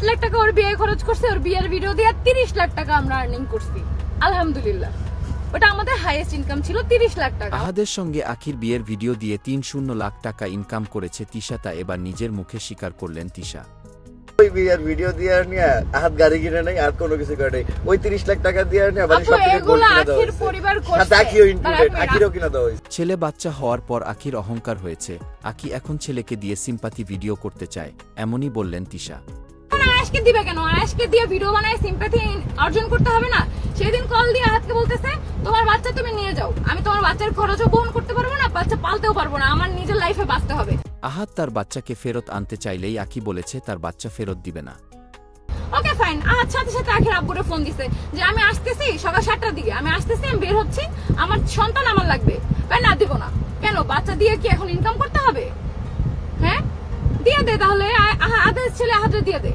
আট লাখ টাকা ওর বিয়ে খরচ করছে ওর বিয়ের ভিডিও দিয়ে তিরিশ লাখ টাকা আমরা আর্নিং করছি। আলহামদুলিল্লাহ। ওটা আমাদের হাইয়েস্ট ইনকাম ছিল তিরিশ লাখ টাকা। আহাদের সঙ্গে আখির বিয়ের ভিডিও দিয়ে তিন শূন্য লাখ টাকা ইনকাম করেছে তিশা তা এবার নিজের মুখে স্বীকার করলেন তিশা। ওই বিয়ের ভিডিও দিয়ে নিয়ে হাত গাড়ি কিনে নেই আর কোনো কিছু করে নেই। ওই তিরিশ লাখ টাকা দিয়ে নিয়ে সব কিনে পরিবার করছে। ইনক্লুডেড কিনে ছেলে বাচ্চা হওয়ার পর আখির অহংকার হয়েছে। আকি এখন ছেলেকে দিয়ে সিম্পাথি ভিডিও করতে চায় এমনই বললেন তিশা। আয়াসকে দিবে কেন? আয়াসকে দিয়ে ভিডিও বানায় সিম্পাথি অর্জন করতে হবে না? সেদিন কল দিয়ে আহাতকে বলতেছে তোমার বাচ্চা তুমি নিয়ে যাও। আমি তোমার বাচ্চার খরচও বহন করতে পারব না বাচ্চা পালতেও পারব না। আমার নিজের লাইফে বাঁচতে হবে। আহাত তার বাচ্চাকে ফেরত আনতে চাইলেই আকি বলেছে তার বাচ্চা ফেরত দিবে না। ওকে ফাইন আজ সাথে সাথে আখির আব্বুরে ফোন দিছে যে আমি আসতেছি সকাল সাতটার দিকে। আমি আসতেছি আমি বের হচ্ছি। আমার সন্তান আমার লাগবে। ভাই না দিব না। কেন? বাচ্চা দিয়ে কি এখন ইনকাম করতে হবে? হ্যাঁ? দিয়ে দে তাহলে। আ- আহা- আদেশ ছেলে হাতে দিয়ে দে।